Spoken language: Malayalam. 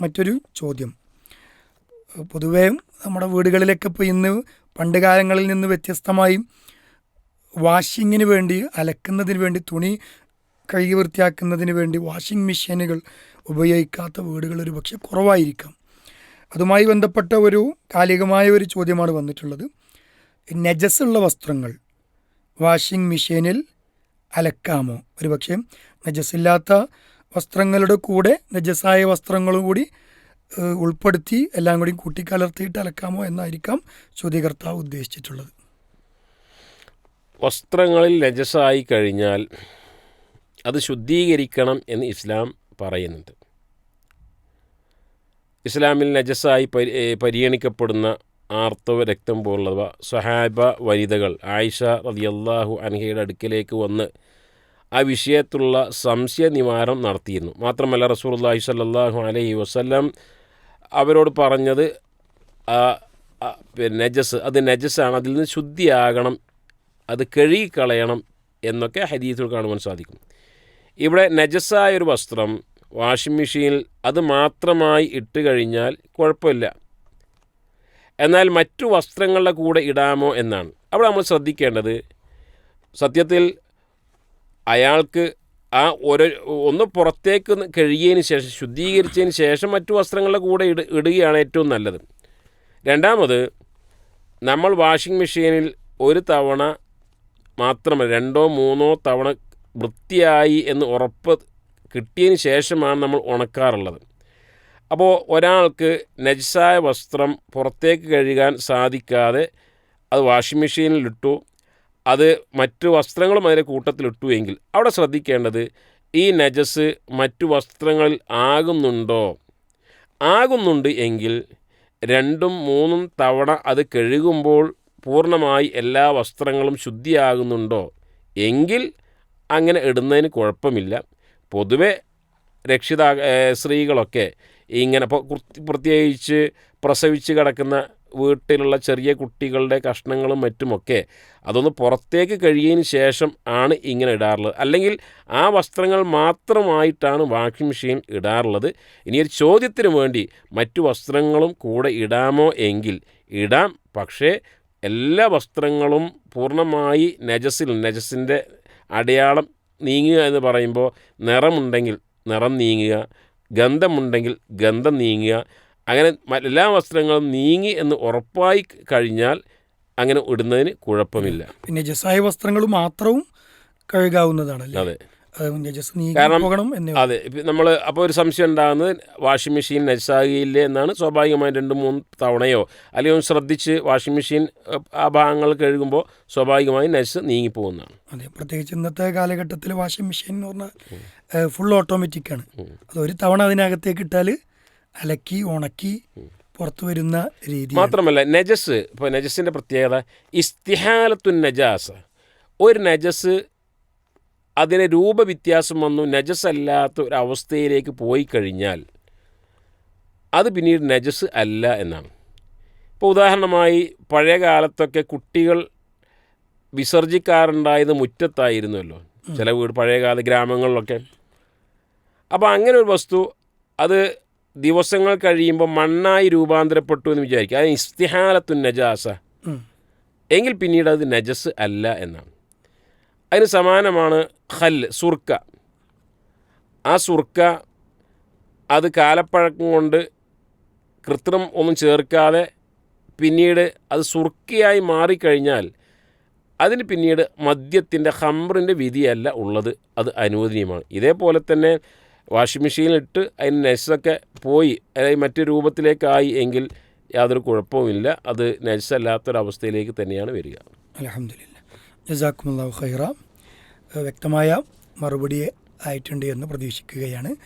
മറ്റൊരു ചോദ്യം. പൊതുവേ നമ്മുടെ വീടുകളിലൊക്കെ ഇപ്പോൾ ഇന്ന് പണ്ട് കാലങ്ങളിൽ നിന്ന് വ്യത്യസ്തമായി വാഷിങ്ങിന് വേണ്ടി അലക്കുന്നതിന് വേണ്ടി തുണി കഴുകി വൃത്തിയാക്കുന്നതിന് വേണ്ടി വാഷിംഗ് മെഷീനുകൾ ഉപയോഗിക്കാത്ത വീടുകൾ ഒരു പക്ഷേ കുറവായിരിക്കാം. അതുമായി ബന്ധപ്പെട്ട ഒരു കാലികമായ ഒരു ചോദ്യമാണ് വന്നിട്ടുള്ളത്. നജസ്സുള്ള വസ്ത്രങ്ങൾ വാഷിംഗ് മെഷീനിൽ അലക്കാമോ? ഒരു പക്ഷേ നജസ്സില്ലാത്ത വസ്ത്രങ്ങളുടെ കൂടെ നജസായ വസ്ത്രങ്ങളും കൂടി ഉൾപ്പെടുത്തി എല്ലാം കൂടി കൂട്ടിക്കലർത്തിയിട്ട് അലക്കാമോ എന്നായിരിക്കാം ചോദ്യകർത്താവ് ഉദ്ദേശിച്ചിട്ടുള്ളത്. വസ്ത്രങ്ങളിൽ നജസായി കഴിഞ്ഞാൽ അത് ശുദ്ധീകരിക്കണം എന്ന് ഇസ്ലാം പറയുന്നുണ്ട്. ഇസ്ലാമിൽ നജസായി പരി പരിഗണിക്കപ്പെടുന്ന ആർത്തവ രക്തം പോലുള്ളവ സ്വഹാബ വനിതകൾ ആയിഷ റതിയല്ലാഹു അൻഹയുടെ അടുക്കലേക്ക് വന്ന് ആ വിഷയത്തിലുള്ള സംശയ നിവാരണം നടത്തിയിരുന്നു. മാത്രമല്ല റസൂലുള്ളാഹി സല്ലാഹു അലൈഹി വസ്ല്ലാം അവരോട് പറഞ്ഞത് പിന്നെ നജസ് അത് നജസ്സാണ് അതിൽ നിന്ന് ശുദ്ധിയാകണം അത് കഴുകിക്കളയണം എന്നൊക്കെ ഹരീത്തിൽ കാണുവാൻ സാധിക്കും. ഇവിടെ നജസായ ഒരു വസ്ത്രം വാഷിംഗ് മെഷീനിൽ അത് മാത്രമായി ഇട്ട് കഴിഞ്ഞാൽ കുഴപ്പമില്ല. എന്നാൽ മറ്റു വസ്ത്രങ്ങളുടെ കൂടെ ഇടാമോ എന്നാണ്. അവിടെ നമ്മൾ ശ്രദ്ധിക്കേണ്ടത് സത്യത്തിൽ അയാൾക്ക് ആ ഒരു ഒന്ന് പുറത്തേക്ക് കഴുകിയതിന് ശേഷം ശുദ്ധീകരിച്ചതിന് ശേഷം മറ്റു വസ്ത്രങ്ങളുടെ കൂടെ ഇട ഇടുകയാണ് ഏറ്റവും നല്ലത്. രണ്ടാമത് നമ്മൾ വാഷിംഗ് മെഷീനിൽ ഒരു തവണ മാത്രമല്ല രണ്ടോ മൂന്നോ തവണ വൃത്തിയായി എന്ന് ഉറപ്പ് കിട്ടിയതിന് ശേഷമാണ് നമ്മൾ ഉണക്കാറുള്ളത്. അപ്പോൾ ഒരാൾക്ക് നജസായ വസ്ത്രം പുറത്തേക്ക് കഴുകാൻ സാധിക്കാതെ അത് വാഷിംഗ് മെഷീനിലിട്ടു അത് മറ്റു വസ്ത്രങ്ങളും അതിന്റെ കൂട്ടത്തിലിട്ടു എങ്കിൽ അവിടെ ശ്രദ്ധിക്കേണ്ടത് ഈ നജസ് മറ്റു വസ്ത്രങ്ങളിൽ ആകുന്നുണ്ടോ? ആകുന്നുണ്ട് എങ്കിൽ രണ്ടും മൂന്നും തവണ അത് കഴുകുമ്പോൾ പൂർണമായി എല്ലാ വസ്ത്രങ്ങളും ശുദ്ധിയാകുന്നുണ്ടോ? എങ്കിൽ അങ്ങനെ ഇടുന്നതിന് കുഴപ്പമില്ല. പൊതുവെ രക്ഷിതാ സ്ത്രീകളൊക്കെ ഇങ്ങനെ പ്രത്യേകിച്ച് പ്രസവിച്ച് കിടക്കുന്ന വീട്ടിലുള്ള ചെറിയ കുട്ടികളുടെ കഷ്ണങ്ങളും മറ്റുമൊക്കെ അതൊന്ന് പുറത്തേക്ക് കഴിയതിന് ശേഷം ആണ് ഇങ്ങനെ ഇടാറുള്ളത്. അല്ലെങ്കിൽ ആ വസ്ത്രങ്ങൾ മാത്രമായിട്ടാണ് വാഷിംഗ് മെഷീൻ ഇടാറുള്ളത്. ഇനി ഒരു ചോദ്യത്തിന് വേണ്ടി മറ്റു വസ്ത്രങ്ങളും കൂടെ ഇടാമോ എങ്കിൽ ഇടാം. പക്ഷേ എല്ലാ വസ്ത്രങ്ങളും പൂർണമായി നജസിൽ നജസിന്റെ അടയാളം നീങ്ങുക എന്ന് പറയുമ്പോൾ നിറമുണ്ടെങ്കിൽ നിറം നീങ്ങുക ഗന്ധമുണ്ടെങ്കിൽ ഗന്ധം നീങ്ങുക അങ്ങനെ എല്ലാ വസ്ത്രങ്ങളും നീങ്ങി എന്ന് ഉറപ്പായി കഴിഞ്ഞാൽ അങ്ങനെ ഇടുന്നതിന് കുഴപ്പമില്ല. പിന്നെ ജസായ വസ്ത്രങ്ങൾ മാത്രവും കഴുകാവുന്നതാണ് അതെ. കാരണം അതെ നമ്മൾ അപ്പോൾ ഒരു സംശയം ഉണ്ടാകുന്നത് വാഷിംഗ് മെഷീൻ നജസാകിയില്ലേ എന്നാണ് സ്വാഭാവികമായി രണ്ട് മൂന്ന് തവണയോ അല്ലെങ്കിൽ ഒന്ന് ശ്രദ്ധിച്ച് വാഷിംഗ് മെഷീൻ ആ ഭാഗങ്ങൾ കഴുകുമ്പോൾ സ്വാഭാവികമായും നജസ് നീങ്ങിപ്പോകുന്നതാണ്. അതെ പ്രത്യേകിച്ച് ഇന്നത്തെ കാലഘട്ടത്തിൽ വാഷിംഗ് മെഷീൻ എന്ന് പറഞ്ഞാൽ ഫുൾ ഓട്ടോമാറ്റിക് ആണ് അത് ഒരു തവണ അതിനകത്തേക്ക് ഇട്ടാൽ അലക്കി ഉണക്കി പുറത്തു വരുന്ന രീതി മാത്രമല്ല നജസ് ഇപ്പോൾ നജസിന്റെ പ്രത്യേകത ഇസ്തിഹാലത്തു നജാസ്. ഒരു നജസ് അതിന് രൂപവ്യത്യാസം വന്നു നജസ് അല്ലാത്ത ഒരു അവസ്ഥയിലേക്ക് പോയി കഴിഞ്ഞാൽ അത് പിന്നീട് നജസ് അല്ല എന്നാണ്. ഇപ്പോൾ ഉദാഹരണമായി പഴയ കാലത്തൊക്കെ കുട്ടികൾ വിസർജിക്കാറുണ്ടായത് മുറ്റത്തായിരുന്നല്ലോ ചില വീട് പഴയകാല ഗ്രാമങ്ങളിലൊക്കെ. അപ്പോൾ അങ്ങനെ ഒരു വസ്തു അത് ദിവസങ്ങൾ കഴിയുമ്പോൾ മണ്ണായി രൂപാന്തരപ്പെട്ടു എന്ന് വിചാരിക്കുക. അത് ഇസ്തിഹാലത്തു നജാസ. എങ്കിൽ പിന്നീട് അത് നജസ് അല്ല എന്നാണ്. അതിന് സമാനമാണ് ഹൽ സുർക്ക. ആ സുർക്ക അത് കാലപ്പഴക്കം കൊണ്ട് കൃത്രിമം ഒന്നും ചേർക്കാതെ പിന്നീട് അത് സുർക്കയായി മാറിക്കഴിഞ്ഞാൽ അതിന് പിന്നീട് മദ്യത്തിന്റെ ഹംറിന്റെ വിധിയല്ല ഉള്ളത്. അത് അനുവദനീയമാണ്. ഇതേപോലെ തന്നെ വാഷിംഗ് മെഷീനിലിട്ട് അതിന് നെഴ്സൊക്കെ പോയി അതായത് മറ്റു രൂപത്തിലേക്കായി എങ്കിൽ യാതൊരു കുഴപ്പവുമില്ല. അത് നെഴ്സല്ലാത്തൊരവസ്ഥയിലേക്ക് തന്നെയാണ് വരിക. അലഹമില്ല ജസാക്കുമുല്ലാഹു ഖൈറ. വ്യക്തമായ മറുപടി ആയിട്ടുണ്ട് എന്ന് പ്രതീക്ഷിക്കുകയാണ്.